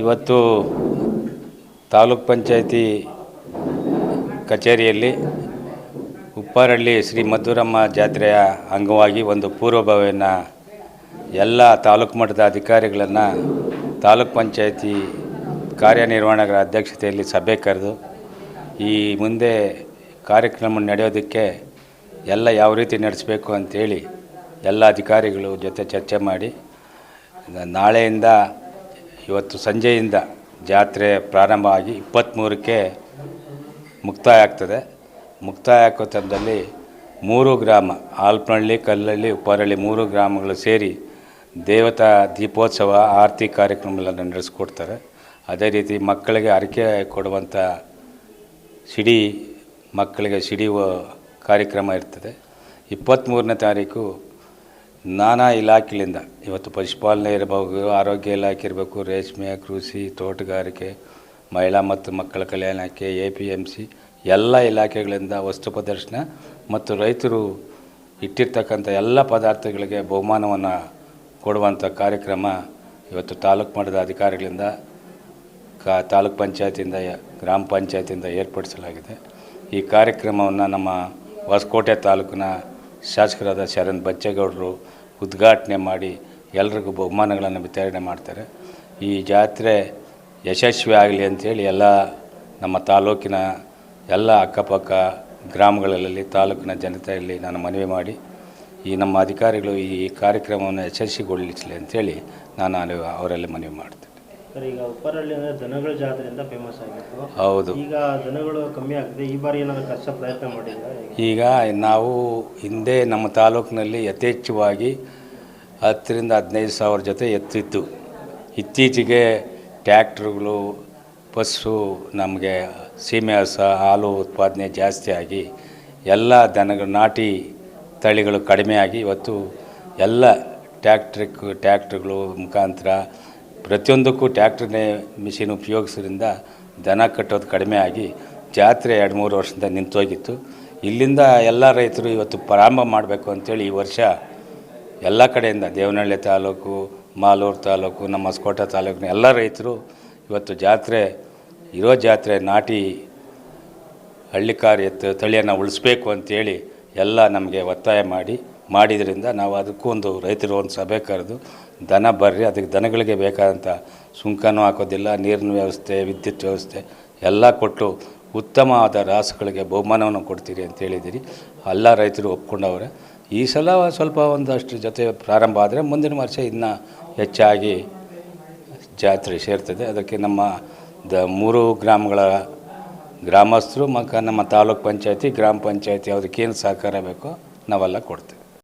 ಇವತ್ತು ತಾಲೂಕ್ ಪಂಚಾಯತಿ ಕಚೇರಿಯಲ್ಲಿ ಉಪ್ಪಾರಳ್ಳಿ ಶ್ರೀ ಮಧುರಮ್ಮ ಜಾತ್ರೆಯ ಅಂಗವಾಗಿ ಒಂದು ಪೂರ್ವಭಾವಿಯನ್ನು ಎಲ್ಲ ತಾಲೂಕು ಮಟ್ಟದ ಅಧಿಕಾರಿಗಳನ್ನು ತಾಲೂಕ್ ಪಂಚಾಯತಿ ಕಾರ್ಯನಿರ್ವಹಣೆಗಳ ಅಧ್ಯಕ್ಷತೆಯಲ್ಲಿ ಸಭೆ ಕರೆದು ಈ ಮುಂದೆ ಕಾರ್ಯಕ್ರಮ ನಡೆಯೋದಕ್ಕೆ ಎಲ್ಲ ಯಾವ ರೀತಿ ನಡೆಸಬೇಕು ಅಂಥೇಳಿ ಎಲ್ಲ ಅಧಿಕಾರಿಗಳು ಜೊತೆ ಚರ್ಚೆ ಮಾಡಿ ನಾಳೆಯಿಂದ ಇವತ್ತು ಸಂಜೆಯಿಂದ ಜಾತ್ರೆ ಪ್ರಾರಂಭ ಆಗಿ ಇಪ್ಪತ್ತ್ಮೂರಕ್ಕೆ ಮುಕ್ತಾಯ ಆಗ್ತದೆ ಮುಕ್ತಾಯ ಆಗೋ ತಂದಲ್ಲಿ ಮೂರು ಗ್ರಾಮ, ಆಲ್ಪನಹಳ್ಳಿ, ಕಲ್ಲಳ್ಳಿ, ಉಪ್ಪಾರಳ್ಳಿ ಮೂರು ಗ್ರಾಮಗಳು ಸೇರಿ ದೇವತಾ ದೀಪೋತ್ಸವ ಆರತಿ ಕಾರ್ಯಕ್ರಮಗಳನ್ನು ನಡೆಸ್ಕೊಡ್ತಾರೆ. ಅದೇ ರೀತಿ ಮಕ್ಕಳಿಗೆ ಅರಿಕೆ ಕೊಡುವಂಥ ಸಿಡಿ, ಮಕ್ಕಳಿಗೆ ಸಿಡಿಯುವ ಕಾರ್ಯಕ್ರಮ ಇರ್ತದೆ. ಇಪ್ಪತ್ತ್ಮೂರನೇ ತಾರೀಕು ನಾನಾ ಇಲಾಖೆಯಿಂದ ಇವತ್ತು ಪಶುಪಾಲನೆ ಇರಬಹುದು, ಆರೋಗ್ಯ ಇಲಾಖೆ ಇರಬೇಕು, ರೇಷ್ಮೆ, ಕೃಷಿ, ತೋಟಗಾರಿಕೆ, ಮಹಿಳಾ ಮತ್ತು ಮಕ್ಕಳ ಕಲ್ಯಾಣಕ್ಕೆ ಎ ಪಿ ಎಂ ಸಿ, ಎಲ್ಲ ಇಲಾಖೆಗಳಿಂದ ವಸ್ತು ಪ್ರದರ್ಶನ ಮತ್ತು ರೈತರು ಇಟ್ಟಿರ್ತಕ್ಕಂಥ ಎಲ್ಲ ಪದಾರ್ಥಗಳಿಗೆ ಬಹುಮಾನವನ್ನು ಕೊಡುವಂಥ ಕಾರ್ಯಕ್ರಮ ಇವತ್ತು ತಾಲೂಕು ಮಟ್ಟದ ಅಧಿಕಾರಿಗಳಿಂದ ಕಾ, ತಾಲೂಕ್ ಪಂಚಾಯತಿಯಿಂದ, ಗ್ರಾಮ ಪಂಚಾಯತಿಯಿಂದ ಏರ್ಪಡಿಸಲಾಗಿದೆ. ಈ ಕಾರ್ಯಕ್ರಮವನ್ನು ನಮ್ಮ ಹೊಸಕೋಟೆ ತಾಲೂಕಿನ ಶಾಸಕರಾದ ಶರಣ್ ಬಚ್ಚೇಗೌಡರು ಉದ್ಘಾಟನೆ ಮಾಡಿ ಎಲ್ರಿಗೂ ಬಹುಮಾನಗಳನ್ನು ವಿತರಣೆ ಮಾಡ್ತಾರೆ. ಈ ಜಾತ್ರೆ ಯಶಸ್ವಿ ಆಗಲಿ ಅಂಥೇಳಿ ಎಲ್ಲ ನಮ್ಮ ತಾಲೂಕಿನ ಎಲ್ಲ ಅಕ್ಕಪಕ್ಕ ಗ್ರಾಮಗಳಲ್ಲಿ, ತಾಲೂಕಿನ ಜನತೆಯಲ್ಲಿ ನಾನು ಮನವಿ ಮಾಡಿ ಈ ನಮ್ಮ ಅಧಿಕಾರಿಗಳು ಈ ಕಾರ್ಯಕ್ರಮವನ್ನು ಯಶಸ್ವಿಗೊಳಿಸಲಿ ಅಂಥೇಳಿ ನಾನು ಅವರಲ್ಲಿ ಮನವಿ ಮಾಡ್ತೇನೆ. ಈಗ ಅಂದರೆ ದನಗಳ ಜಾತ್ರೆಯಿಂದ ಫೇಮಸ್ ಆಗಿತ್ತು. ಹೌದು. ಈಗ ದನಗಳು ಕಮ್ಮಿ ಆಗಿದೆ ಈ ಬಾರಿ ಏನಾದರೂ ಕಷ್ಟ ಪ್ರಯತ್ನ ಮಾಡಿಲ್ಲ ಈಗ ನಾವು ಹಿಂದೆ ನಮ್ಮ ತಾಲೂಕಿನಲ್ಲಿ ಯಥೇಚ್ಛವಾಗಿ ಹತ್ತರಿಂದ ಹದಿನೈದು ಸಾವಿರ ಜೊತೆ ಎತ್ತಿತ್ತು. ಇತ್ತೀಚೆಗೆ ಟ್ಯಾಕ್ಟ್ರುಗಳು ಬಸ್ಸು ನಮಗೆ ಸೀಮೆ ಹಸ ಹಾಲು ಉತ್ಪಾದನೆ ಜಾಸ್ತಿ ಆಗಿ ಎಲ್ಲ ದನಗಳು ನಾಟಿ ತಳಿಗಳು ಕಡಿಮೆಯಾಗಿ ಇವತ್ತು ಎಲ್ಲ ಟ್ಯಾಕ್ಟ್ರಿಕ್ ಟ್ಯಾಕ್ಟ್ರುಗಳು ಮುಖಾಂತರ ಪ್ರತಿಯೊಂದಕ್ಕೂ ಟ್ಯಾಕ್ಟ್ರನ್ನೇ ಮಿಷಿನ್ ಉಪಯೋಗಿಸೋದ್ರಿಂದ ದನ ಕಟ್ಟೋದು ಕಡಿಮೆ ಆಗಿ ಜಾತ್ರೆ ಎರಡು ಮೂರು ವರ್ಷದಿಂದ ನಿಂತೋಗಿತ್ತು ಇಲ್ಲಿಂದ ಎಲ್ಲ ರೈತರು ಇವತ್ತು ಪ್ರಾರಂಭ ಮಾಡಬೇಕು ಅಂತೇಳಿ ಈ ವರ್ಷ ಎಲ್ಲ ಕಡೆಯಿಂದ ದೇವನಹಳ್ಳಿ ತಾಲೂಕು, ಮಾಲೂರು ತಾಲೂಕು, ನಮ್ಮ ಹೊಸಕೋಟ ತಾಲೂಕಿನ ಎಲ್ಲ ರೈತರು ಇವತ್ತು ಜಾತ್ರೆ, ಇರೋ ಜಾತ್ರೆ ನಾಟಿ ಹಳ್ಳಿಕಾರ್ ಎತ್ತು ತಳಿಯನ್ನು ಉಳಿಸ್ಬೇಕು ಅಂತೇಳಿ ಎಲ್ಲ ನಮಗೆ ಒತ್ತಾಯ ಮಾಡಿ ಮಾಡಿದ್ರಿಂದ ನಾವು ಅದಕ್ಕೂ ಒಂದು ರೈತರು ಒಂದು ಸಭೆ ಕರೆದು ದನ ಬರ್ರಿ, ಅದಕ್ಕೆ ದನಗಳಿಗೆ ಬೇಕಾದಂಥ ಸುಂಕನೂ ಹಾಕೋದಿಲ್ಲ, ನೀರಿನ ವ್ಯವಸ್ಥೆ, ವಿದ್ಯುತ್ ವ್ಯವಸ್ಥೆ ಎಲ್ಲ ಕೊಟ್ಟು ಉತ್ತಮವಾದ ರಾಸುಗಳಿಗೆ ಬಹುಮಾನವನ್ನು ಕೊಡ್ತೀರಿ ಅಂತ ಹೇಳಿದ್ದೀರಿ. ಎಲ್ಲ ರೈತರು ಒಪ್ಕೊಂಡವ್ರೆ. ಈ ಸಲ ಸ್ವಲ್ಪ ಒಂದಷ್ಟು ಜೊತೆ ಪ್ರಾರಂಭ ಆದರೆ ಮುಂದಿನ ವರ್ಷ ಇನ್ನೂ ಹೆಚ್ಚಾಗಿ ಜಾತ್ರೆ ಸೇರ್ತದೆ. ಅದಕ್ಕೆ ನಮ್ಮ ದ ಮೂರು ಗ್ರಾಮಗಳ ಗ್ರಾಮಸ್ಥರು ಮತ್ತು ನಮ್ಮ ತಾಲೂಕು ಪಂಚಾಯತಿ, ಗ್ರಾಮ ಪಂಚಾಯತಿ ಏನು ಸಹಕಾರ ಬೇಕೋ ನಾವೆಲ್ಲ ಕೊಡ್ತೇವೆ.